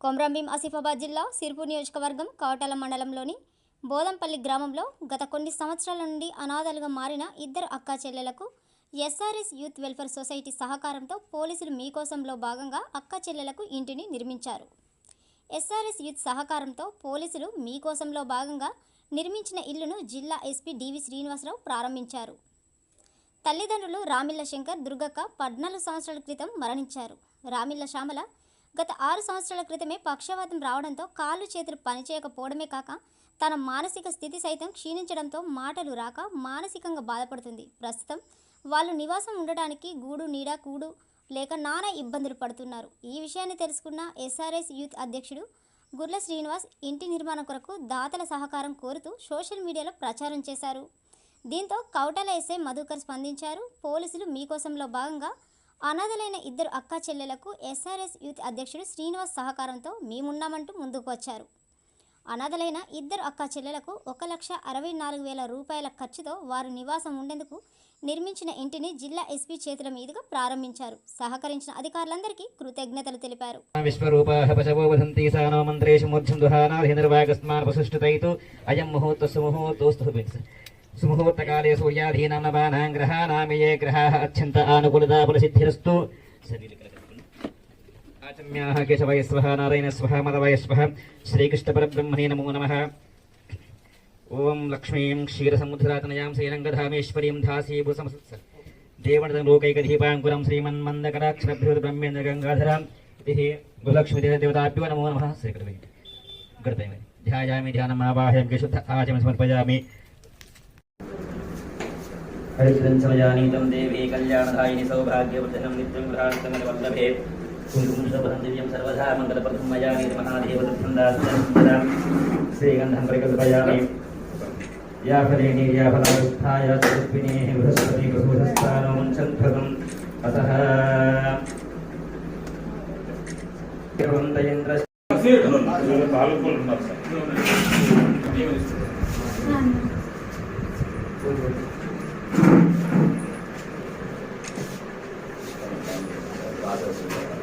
కొమరంభీం ఆసిఫాబాద్ జిల్లా సిరిపూర్ నియోజకవర్గం కవటాల మండలంలోని బోదంపల్లి గ్రామంలో గత కొన్ని సంవత్సరాల నుండి అనాథలుగా మారిన ఇద్దరు అక్కా చెల్లెలకు ఎస్ఆర్ఎస్ యూత్ వెల్ఫేర్ సొసైటీ సహకారంతో పోలీసులు మీకోసంలో భాగంగా అక్కా చెల్లెలకు ఇంటిని నిర్మించారు. ఎస్ఆర్ఎస్ యూత్ సహకారంతో పోలీసులు మీకోసంలో భాగంగా నిర్మించిన ఇల్లును జిల్లా ఎస్పీ డివి శ్రీనివాసరావు ప్రారంభించారు. తల్లిదండ్రులు రామిల్ల శంకర్ దుర్గక్క పద్నాలుగు సంవత్సరాల క్రితం మరణించారు. రామిల్ల శ్యామల గత ఆరు సంవత్సరాల క్రితమే పక్షవాతం రావడంతో కాళ్ళు చేతులు పనిచేయకపోవడమే కాక తన మానసిక స్థితి సైతం క్షీణించడంతో మాటలు రాక మానసికంగా బాధపడుతుంది. ప్రస్తుతం వాళ్ళు నివాసం ఉండడానికి గూడు నీడ కూడు లేక నానా ఇబ్బందులు పడుతున్నారు. ఈ విషయాన్ని తెలుసుకున్న ఎస్ఆర్ఎస్ యూత్ అధ్యక్షుడు గుర్ల శ్రీనివాస్ ఇంటి నిర్మాణం కొరకు దాతల సహకారం కోరుతూ సోషల్ మీడియాలో ప్రచారం చేశారు. దీంతో కౌటల ఎస్ఐ మధుకర్ స్పందించారు. పోలీసులు మీకోసంలో భాగంగా అనాథలైన ఇద్దరు అక్కా చెల్లెలకు ఎస్ఆర్ఎస్ యూత్ అధ్యక్షుడు శ్రీనివాస్ సహకారంతో మేమున్నామంటూ ముందుకు వచ్చారు అనాథలైన ఇద్దరు అక్కా చెల్లెలకు ఒక లక్ష అరవై నాలుగు వేల రూపాయల ఖర్చుతో వారు నివాసం ఉండేందుకు నిర్మించిన ఇంటిని జిల్లా ఎస్పీ చేతుల మీదుగా ప్రారంభించారు. సహకరించిన అధికారులందరికీ కృతజ్ఞతలు తెలిపారు. విశ్వరూపాः सुमुहूर्तकाले सूर्याधीनां नवानां ग्रहाणां ये ग्रहाः अत्यन्त आनुकूलताफलसिद्धिरस्तु आचम्याः केशवाय स्वः नारायणस्वः मदवाय स्वः श्रीकृष्णपरब्रह्मणे नमो नमः। ओम लक्ष्मीं क्षीरसमुद्रातनयां श्रीरङ्गधामेश्वरीं धासीभूसमसत्स देवणलोकैकदीपाङ्कुरं श्रीमन्मन्दकटाक्षरभ्युर्ब्रह्मेन्द्र गङ्गाधरां इति गुलक्ष्मीदेवदेवताभ्यो नमो। नमः श्रीकृते ध्यायामि ध्यानम् आवाहयामि शुद्ध आचमि समर्पयामि। हरिचन्दनसमयानीतं देवी कल्याणदायिनि सौभाग्यवर्धनं नित्यं गृहान्तमवल्लभे कुङ्कुमशोभनं दिव्यं सर्वदा मङ्गलप्रदं मया महादेवदत्तन्दास्तं श्रीगन्धं परिकल्पयामि या फलेनि या फलावस्थाय तस्मिनेः बृहस्पति प्रभुधस्थानो मुञ्चन्भगम् अतः न्द्र తాలూకులు ఉన్నారు సార్ చూసుకుంటుందో